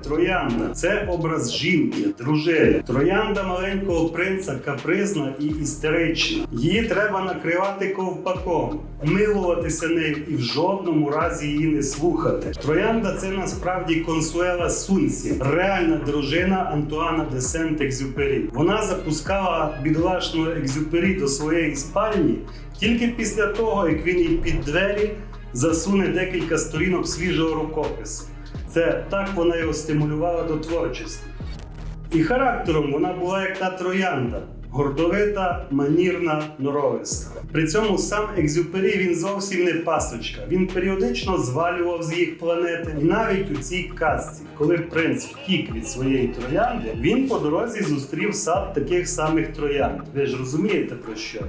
Троянда це образ жінки, дружини. Троянда маленького принца капризна і істерична. Її треба накривати ковпаком, милуватися нею і в жодному разі її не слухати. Троянда це насправді консуела Сунсі, реальна дружина Антуана де Сент-Екзюпері. Вона запускала бідолашного Екзюпері до своєї спальні тільки після того, як він їй під двері засуне декілька сторінок свіжого рукопису. Це так вона його стимулювала до творчості. І характером вона була як та троянда. Гордовита, манірна, норовиста. При цьому сам Екзюпері він зовсім не пасочка. Він періодично звалював з їх планети. І навіть у цій казці, коли принц втік від своєї троянди, він по дорозі зустрів сад таких самих троянд. Ви ж розумієте про що?